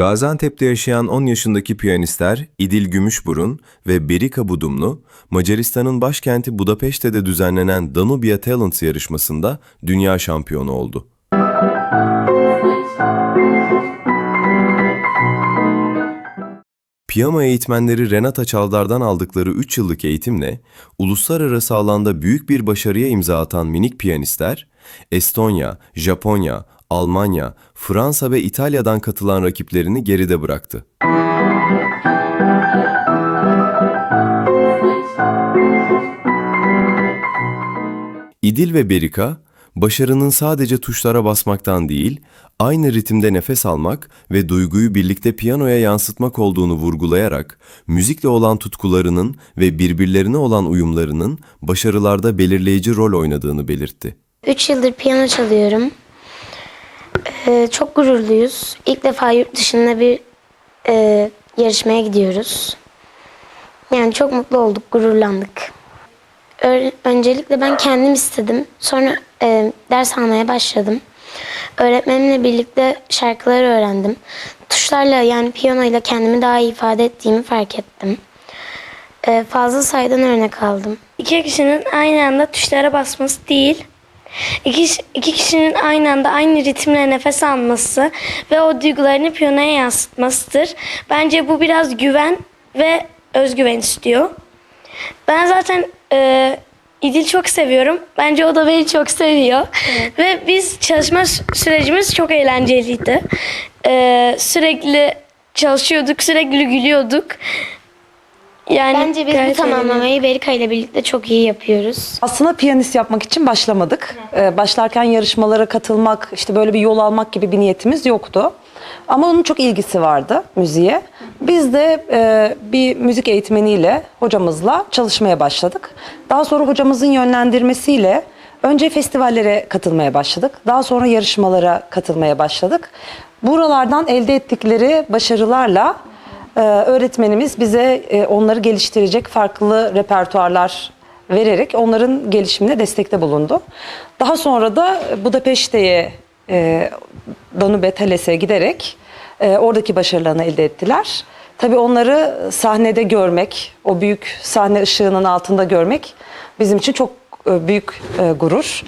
Gaziantep'te yaşayan 10 yaşındaki piyanistler İdil Gümüşburun ve Berika Budumlu, Macaristan'ın başkenti Budapeşte'de düzenlenen Danubia Talents yarışmasında dünya şampiyonu oldu. Piyano eğitmenleri Renata Çaldar'dan aldıkları 3 yıllık eğitimle uluslararası alanda büyük bir başarıya imza atan minik piyanistler, Estonya, Japonya, Almanya, Fransa ve İtalya'dan katılan rakiplerini geride bıraktı. İdil ve Berika, başarının sadece tuşlara basmaktan değil, aynı ritimde nefes almak ve duyguyu birlikte piyanoya yansıtmak olduğunu vurgulayarak, müzikle olan tutkularının ve birbirlerine olan uyumlarının başarılarda belirleyici rol oynadığını belirtti. 3 yıldır piyano çalıyorum. Ee, çok gururluyuz. İlk defa yurt dışında bir e, yarışmaya gidiyoruz. Yani çok mutlu olduk, gururlandık. Ö- öncelikle ben kendim istedim. Sonra e, ders almaya başladım. Öğretmenimle birlikte şarkıları öğrendim. Tuşlarla yani piyanoyla kendimi daha iyi ifade ettiğimi fark ettim. Ee, fazla sayıdan örnek aldım. İki kişinin aynı anda tuşlara basması değil, iki, iki kişinin aynı anda aynı ritimle nefes alması ve o duygularını piyanoya yansıtmasıdır. Bence bu biraz güven ve özgüven istiyor. Ben zaten e, İdil çok seviyorum. Bence o da beni çok seviyor. Ve biz çalışma sü- sürecimiz çok eğlenceliydi. E, sürekli çalışıyorduk, sürekli gülüyorduk. Yani Bence biz bu tamamlamayı Berika ile birlikte çok iyi yapıyoruz. Aslında piyanist yapmak için başlamadık. Ee, başlarken yarışmalara katılmak, işte böyle bir yol almak gibi bir niyetimiz yoktu. Ama onun çok ilgisi vardı müziğe. Biz de e, bir müzik eğitmeniyle, hocamızla çalışmaya başladık. Daha sonra hocamızın yönlendirmesiyle önce festivallere katılmaya başladık. Daha sonra yarışmalara katılmaya başladık. Buralardan elde ettikleri başarılarla ee, öğretmenimiz bize e, onları geliştirecek farklı repertuarlar vererek onların gelişimine destekte bulundu. Daha sonra da Budapeşte'ye e, Danube Thales'e giderek e, oradaki başarılarını elde ettiler. Tabii onları sahnede görmek, o büyük sahne ışığının altında görmek bizim için çok e, büyük gurur.